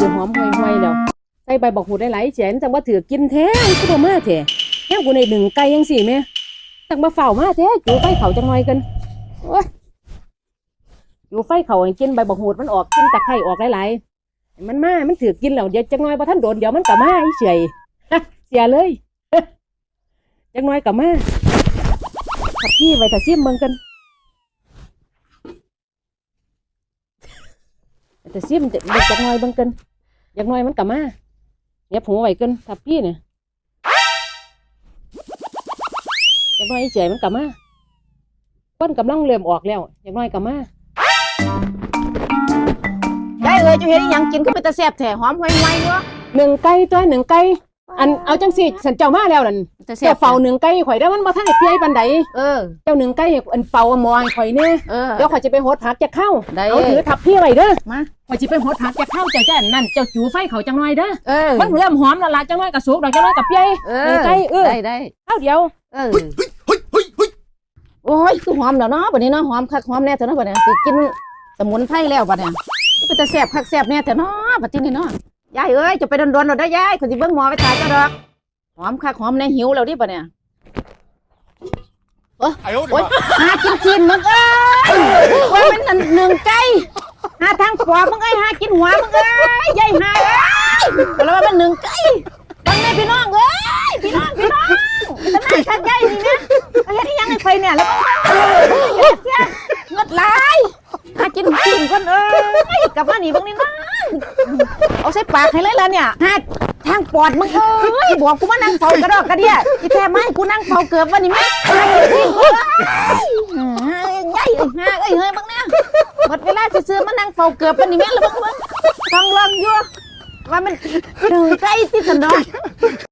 สิหอมห่วยๆแล้วใส่ใบบักหูดได้หลายแสนจังว่าถือกินแท้คือบ่มาแท้แค่กูในหนึ่งไก่ยังสี่แม่จังมาเฝ้ามาแท้จูไฟเขาจังหน่อยกันโอ้ยจูไฟเขาให้กินใบบักหูดมันออกกินตะไคร่ออกหลายๆมันมา มันถือกินแล้วเดี๋ยวจังหน่อยบ่ทันโดนเดี๋ยวมันก็มาเฉยเสียเลยจังหน่อยก็มาขับพี่ไปแต่ซิมเบิ่งกันแต่ซิมเด็กจักหน่อยเบิ่งกัน จักหน่อยมันก็มาเงียบหัวไว้กันทับพี่เนี่ยจักหน่อยอีเฉยมันก็มาก้นกำลังเริ่มออกแล้วจักหน่อยก็มายายเอ้ยเจะเห็นอิหยังกินก็เป็นตาแซ่บแท้หอมห่วยๆเนาะหนึ่งไก่ตัวหนึ่งไก่ อันเอาจังสิสันเจ้ามาแล้วนั่นตาแซ่บเจ้าเฝ้าหนึ่งไก่ข่อยได้อมันบ่ทันได้เปี้ยปานใดเออ เจ้าหนึ่งไก่อันเฝ้าอะมอยข่อยเนี่ยเออ เดี๋ยวข่อยจะไปโหดผักจะเข้าได้ เอาถือทับพี่ไว้เด้อมา ข่อยจะไปโหดผักจะเข้าเจ้าจ้านั่นเจ้าจูไฟเขาจังหน่อยเด้อเออ มันเริ่มหอมและละจังน้อยกับสุกดอกจังน้อยกับเปี้ยเอหนึ่องไก่เออได้ได้ข้าวเดียวเออโอ้ยคือหอมแล้วเนาะบัดนี้เนาะหอมคักหอมแน่เถอะเนาะบัดนี้สิกินสมุนไพรแล้วบัดนี้ก็เป็นตาแซ่บคักแซ่บแน่เถอะเนาะบัดนี้เนาะ ยายเอ้ยจะไปโดนๆเราได้ยายคนที่เบิ้งหมอไปตายเจ้ดอกหอมค่ะหอมในหิวเราดิปะเนี่ยเออโอ้ยหากินกินมึงเอ้ยว้เป็นหนึ่งไก่หาทางขวามึงเอ้ยหากินหัวมึงเอ้ยยายหาเอ้ยแล้วว่ามันหนึ่งไก่บังในพี่น้องเอ้ยพี่น้องพี่น้องตำนานชัดใหญ่นี่นะอะไรที่ยังไงใไฟเนี่ยแล้วก็ กลับมานี่เบางนี่นะเอาใส่ปากให้เลยล่ะเนี่ยหาทางปอดมึงเอ้ยบอกกูมานั่งเฝ้ากระดอกกระเดียที่แท้ไม่กูนั่งเฝ้าเกือบวันนี้แม่หากินซีนคนอืมใหญ่เอ้ยฮาเอ้ยเฮ้ยบังเนี่ยหมดเวลาซื้อมานั่งเฝ้าเกือบปานนี้แม่นแล้วบังบังต้องลองอยู่ว่ามันดึงใกล้ที่สนอง